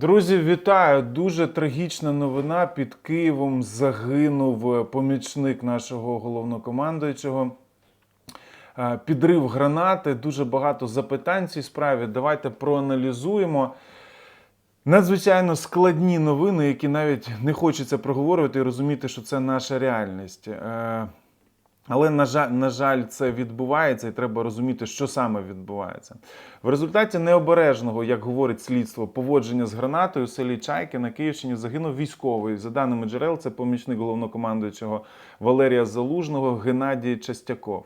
Друзі, вітаю! Дуже трагічна новина. Під Києвом загинув помічник нашого головнокомандуючого. Е, Підрив гранати, дуже багато запитань цій справі. Давайте проаналізуємо. Надзвичайно складні новини, які навіть не хочеться проговорювати і розуміти, що це наша реальність. Але, на жаль, на жаль, це відбувається, і треба розуміти, що саме відбувається. В результаті необережного, як говорить слідство, поводження з гранатою у селі Чайки на Київщині загинув військовий. За даними джерел, це помічник головнокомандуючого Валерія Залужного Геннадій Частяков.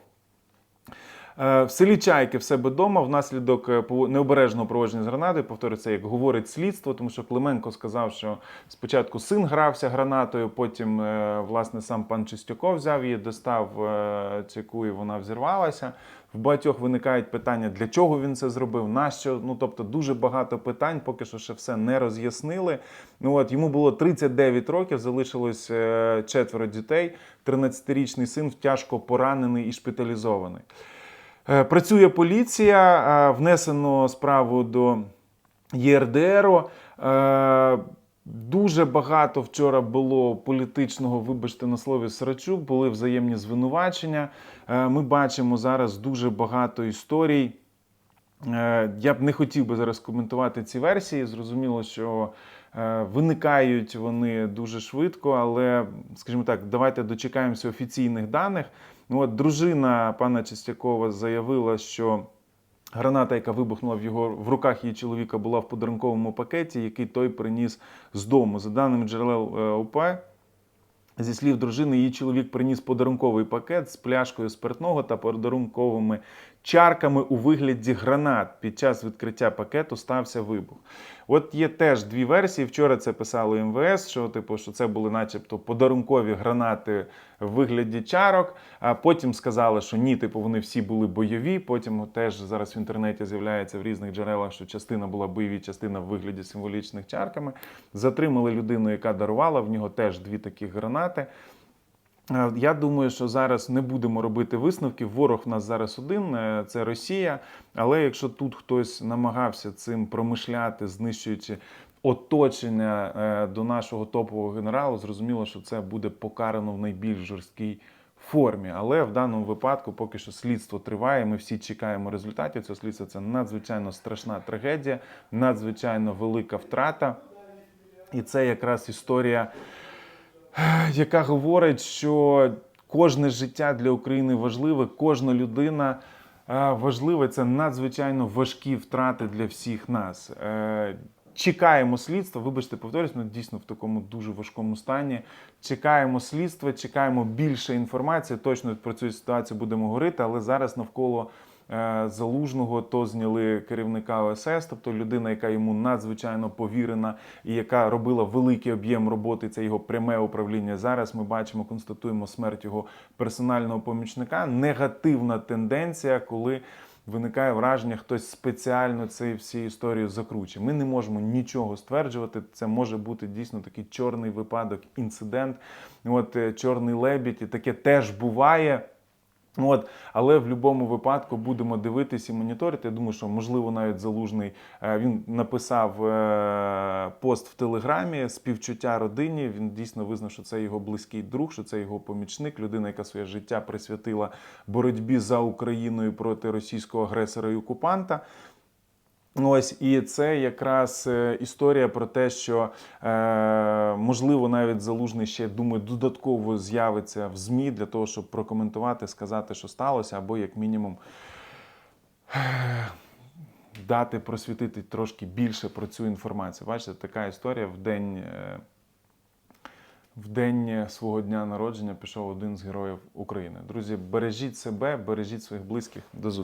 Е, В селі Чайки в себе вдома внаслідок е, необережного проводження з гранатою, повторюю, це як говорить слідство, тому що Клименко сказав, що спочатку син грався гранатою, потім е, власне сам пан Чистяков взяв її, достав цяку і вона взірвалася. В багатьох виникають питання, для чого він це зробив, нащо. Ну тобто дуже багато питань, поки що ще все не роз'яснили. Ну от йому було 39 років, залишилось четверо дітей. 13-річний син тяжко поранений і шпиталізований. Е, Працює поліція, е, внесено справу до ЄРДРу. Е, Дуже багато вчора було політичного, вибачте на слові срачу, були взаємні звинувачення. Ми бачимо зараз дуже багато історій. Я б не хотів би зараз коментувати ці версії. Зрозуміло, що виникають вони дуже швидко, але, скажімо так, давайте дочекаємося офіційних даних. Ну, от дружина пана Чистякова заявила, що граната, яка вибухнула в його в руках її чоловіка, була в подарунковому пакеті, який той приніс з дому. За даними джерел ОП, Зі слів дружини, її чоловік приніс подарунковий пакет з пляшкою спиртного та подарунковими чарками у вигляді гранат. Під час відкриття пакету стався вибух. От є теж дві версії. Вчора це писало МВС, що типу, що це були, начебто, подарункові гранати в вигляді чарок. А потім сказали, що ні, типу, вони всі були бойові. Потім теж зараз в інтернеті з'являється в різних джерелах, що частина була бойові, частина в вигляді символічних чарками. Затримали людину, яка дарувала в нього теж дві такі гранати. Е, Я думаю, що зараз не будемо робити висновків. Ворог в нас зараз один е, це Росія. Але якщо тут хтось намагався цим промишляти, знищуючи оточення е, до нашого топового генералу, зрозуміло, що це буде покарано в найбільш жорсткій формі. Але в даному випадку поки що слідство триває. Ми всі чекаємо результатів цього слідства. Це надзвичайно страшна трагедія, надзвичайно велика втрата. І це якраз історія яка говорить, що кожне життя для України важливе, кожна людина е, важлива. Це надзвичайно важкі втрати для всіх нас. Е, Чекаємо слідства. Вибачте, повторюсь, ми дійсно в такому дуже важкому стані. Чекаємо слідства, чекаємо більше інформації. Точно про цю ситуацію будемо говорити, але зараз навколо залужного то зняли керівника ОСС, тобто людина, яка йому надзвичайно повірена і яка робила великий об'єм роботи. Це його пряме управління. Зараз ми бачимо, констатуємо смерть його персонального помічника. Негативна тенденція, коли. Виникає враження, хтось спеціально ці всі історії закручує. Ми не можемо нічого стверджувати. Це може бути дійсно такий чорний випадок, інцидент. От е, чорний лебідь, і таке теж буває. От, але в будь-якому випадку будемо дивитися і моніторити. Я думаю, що можливо навіть залужний е, він написав е, пост в телеграмі співчуття родині. Він дійсно визнав, що це його близький друг, що це його помічник, людина, яка своє життя присвятила боротьбі за Україною проти російського агресора і окупанта. Ось і це якраз е, історія про те, що е, можливо навіть залужний ще думаю, додатково з'явиться в ЗМІ для того, щоб прокоментувати, сказати, що сталося, або як мінімум е, дати просвітити трошки більше про цю інформацію. Бачите, така історія в день. Е, в день свого дня народження пішов один з героїв України. Друзі, бережіть себе, бережіть своїх близьких. До зустрічі.